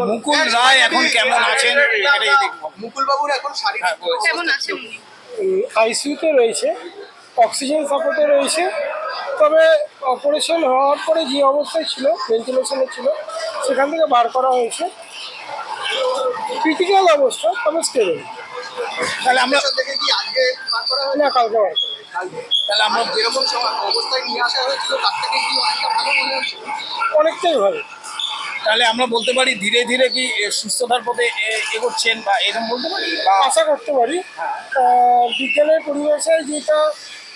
মুকুল রায় এখন কেমন আছেন? মুকুল বাবুর এখন হ্যাঁ। কেমন আছেন উনি? আইসিইউতে রয়েছে অক্সিজেন সাপোর্টে রয়েছে তবে অপারেশন হওয়ার পরে যে অবস্থায় ছিল ভেন্টিলেশনে ছিল সেখান থেকে বার করা হয়েছে। ক্রিটিক্যাল অবস্থা তবে স্টেবল তাহলে আমরা কি আজকে বার করা হয়েছে? না কালকে বার তাহলে আমরা যেরকম অবস্থায় নিয়ে আসা হয়েছিল তার থেকে কি অনেকটা ভালো মনে হচ্ছে? অনেকটাই ভালো। তাহলে আমরা বলতে পারি ধীরে ধীরে কি এ, সুস্থতার পথে এ- এগোচ্ছেন বা এরকম বলতে পারি? বা আশা করতে পারি। আহ, বিজ্ঞানের পরিবেশে যেটা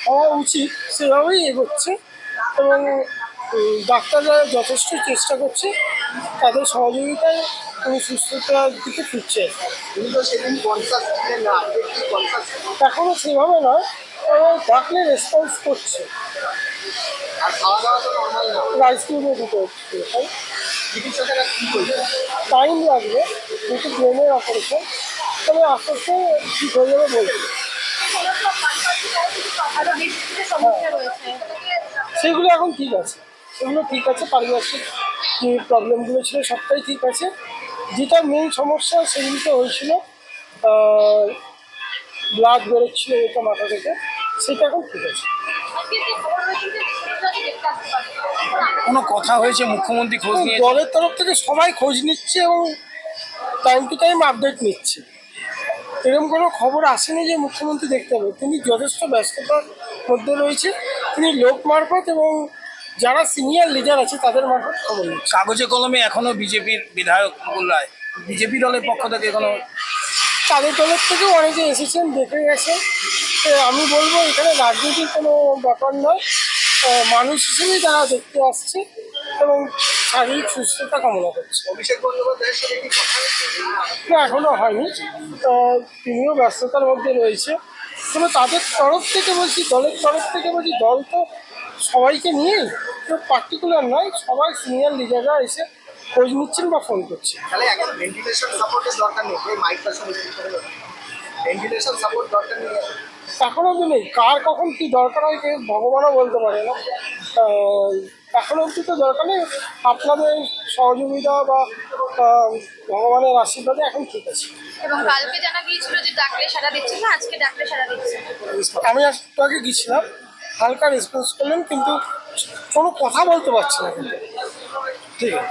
হওয়া উচিত সেভাবেই এগোচ্ছে এবং ডাক্তাররা যথেষ্ট চেষ্টা করছে তাদের সহযোগিতায় উনি সুস্থতার দিকে ফিরছে। এখনও সেভাবে নয় এবং ডাকলে রেসপন্স করছে। রাইস কিউবে দিতে হচ্ছে তাই চিকিৎসকেরা কি করছে টাইম লাগবে, যেহেতু ব্রেনের অপারেশন তবে আস্তে আস্তে ঠিক হয়ে যাবে বলছে। সেগুলো এখন ঠিক আছে। সেগুলো ঠিক আছে পারিপার্শ্বিক যে প্রবলেমগুলো ছিল সবটাই ঠিক আছে। যেটা মেন সমস্যা সেগুলিতে হয়েছিল ব্লাড বেরোচ্ছিল এটা মাথা থেকে, সেটা এখন ঠিক আছে। কোনো কথা হয়েছে? মুখ্যমন্ত্রী খোঁজ নিয়ে দলের তরফ থেকে সবাই খোঁজ নিচ্ছে এবং টাইম টু টাইম আপডেট নিচ্ছে। এরকম কোনো খবর আসেনি যে মুখ্যমন্ত্রী দেখতে হবে। তিনি যথেষ্ট ব্যস্ততার মধ্যে রয়েছে তিনি লোক মারফত এবং যারা সিনিয়র লিডার আছে তাদের মারফত খবর কাগজে কলমে এখনও বিজেপির বিধায়ক মুকুল রায়। বিজেপি দলের পক্ষ থেকে কোনো তাদের দলের থেকেও অনেকে এসেছেন দেখে গেছে তো আমি বলব এখানে রাজনীতির কোনো ব্যাপার নয়। মানুষ হিসেবেই তারা দেখতে আসছে এবং শারীরিক সুস্থতা কামনা করছে। না এখনও হয়নি। তিনিও ব্যস্ততার মধ্যে রয়েছে। তবে তাদের তরফ থেকে বলছি দলের তরফ থেকে বলছি দল তো সবাইকে নিয়েই তো পার্টিকুলার নয় সবাই সিনিয়র লিডাররা এসে খোঁজ নিচ্ছেন বা ফোন করছে তাহলে ভেন্টিলেশন সাপোর্টের দরকার নেই এই মাইকটার সঙ্গে ভেন্টিলেশন সাপোর্ট দরকার নেই। এখন অবধি নেই। কার কখন কি দরকার হয় কেউ ভগবানও বলতে পারে না। এখন অবধি তো দরকার নেই। আপনাদের সহযোগিতা বা ভগবানের আশীর্বাদে এখন ঠিক আছে। এবং কালকে জানা গিয়েছিল যে ডাকলে সারা দিচ্ছে না আজকে ডাকলে সারা দিচ্ছে। আমি একটু আগে গিয়েছিলাম হালকা রেসপন্স করলেন কিন্তু কোনো কথা বলতে পারছি না। কিন্তু ঠিক আছে।